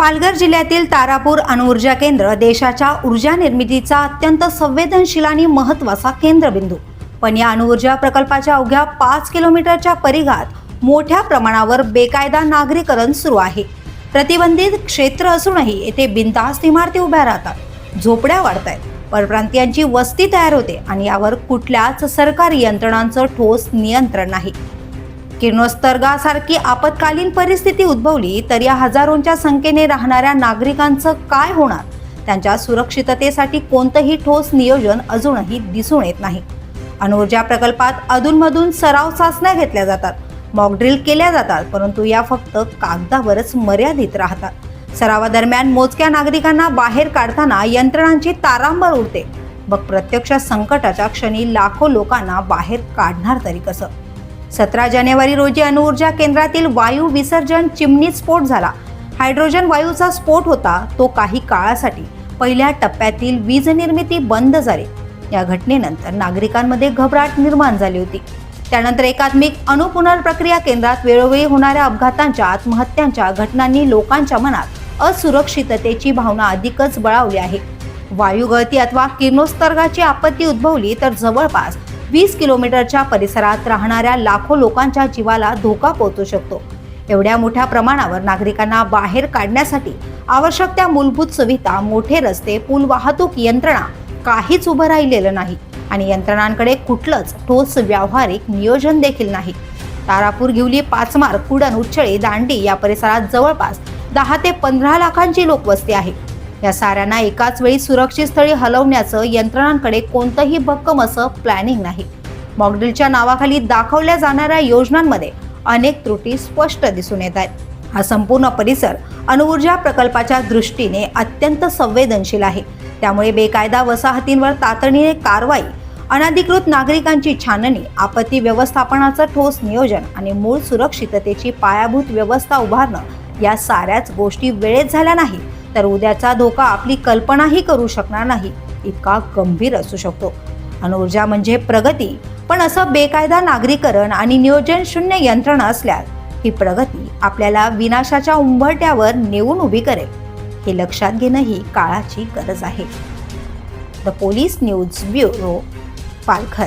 पालघर जिल्ह्यातील तारापूर अणुऊर्जा केंद्र देशाच्या ऊर्जा निर्मितीचा अत्यंत संवेदनशील आणि महत्त्वाचा केंद्रबिंदू. पण या अणुऊर्जा प्रकल्पाच्या अवघ्या पाच किलोमीटरच्या परिघात मोठ्या प्रमाणावर बेकायदा नागरीकरण सुरू आहे. प्रतिबंधित क्षेत्र असूनही येथे बिनधास्त इमारती उभ्या राहतात. झोपड्या वाढत आहेत परप्रांतीयांची वस्ती तयार होते आणि यावर कुठल्याच सरकारी यंत्रणांचं ठोस नियंत्रण नाही. किरणोत्सर्गासारखी आपत्कालीन परिस्थिती उद्भवली तर या हजारोंच्या संख्येने राहणाऱ्या नागरिकांचं काय होणार? त्यांच्या सुरक्षिततेसाठी कोणतंही ठोस नियोजन अजूनही दिसून येत नाही. अणुऊर्जा प्रकल्पात अधूनमधून सराव चाचण्या घेतल्या जातात मॉकड्रिल केल्या जातात परंतु या फक्त कागदावरच मर्यादित राहतात. सरावादरम्यान मोजक्या नागरिकांना बाहेर काढताना यंत्रणांची तारांबर उडते. मग प्रत्यक्ष संकटाच्या क्षणी लाखो लोकांना बाहेर काढणार तरी कसं? सतरा जानेवारी रोजी अणुऊर्जा केंद्रातील वायू विसर्जन चिमणी स्फोट झाला. हायड्रोजन वायूचा स्फोट होता तो काही काळासाठी. पहिल्या टप्प्यातील वीज निर्मिती बंद झाली. या घटनेनंतर नागरिकांमध्ये घबराट निर्माण झाली होती. त्यानंतर एकात्मिक अणुपुनर्प्रक्रिया केंद्रात वेळोवेळी होणाऱ्या अपघातांच्या आत्महत्यांच्या घटनांनी लोकांच्या मनात असुरक्षिततेची भावना अधिकच बळावली आहे. वायू गळती अथवा किरणोत्सर्गाची आपत्ती उद्भवली तर जवळपास वीस किलोमीटरच्या परिसरात राहणाऱ्या लाखो लोकांच्या जीवाला धोका पोहोचू शकतो. एवढ्या मोठ्या प्रमाणावर नागरिकांना बाहेर काढण्यासाठी आवश्यक त्या मूलभूत सुविधा मोठे रस्ते पूल वाहतूक यंत्रणा काहीच उभं राहिलेलं नाही आणि यंत्रणांकडे कुठलंच ठोस व्यावहारिक नियोजन देखील नाही. तारापूर घेवली पाचमार कुडण उच्चळे दांडी या परिसरात जवळपास दहा ते पंधरा लाखांची लोकवस्ती आहे. या साऱ्यांना एकाच वेळी सुरक्षित स्थळी हलवण्याचं यंत्रणांकडे कोणतंही भक्कम असं प्लॅनिंग नाही. मॉकड्रिलच्या नावाखाली दाखवल्या जाणाऱ्या योजनांमध्ये अनेक त्रुटी स्पष्ट दिसून येत आहेत. हा संपूर्ण परिसर अणुऊर्जा प्रकल्पाच्या दृष्टीने अत्यंत संवेदनशील आहे. त्यामुळे बेकायदा वसाहतींवर तातडीने कारवाई अनधिकृत नागरिकांची छाननी आपत्ती व्यवस्थापनाचं ठोस नियोजन आणि मूळ सुरक्षिततेची पायाभूत व्यवस्था उभारणं या साऱ्याच गोष्टी वेळेत झाल्या नाही तर उद्याचा धोका आपली कल्पनाही करू शकणार नाही. इतका गंभीर असू शकतो. अणुऊर्जा म्हणजे प्रगती. पण असं बेकायदा नागरीकरण आणि नियोजन शून्य यंत्रणा असल्यास ही प्रगती आपल्याला विनाशाच्या उंबरट्यावर नेऊन उभी करेल. हे लक्षात घेणं ही काळाची गरज आहे. The police news bureau Palghar.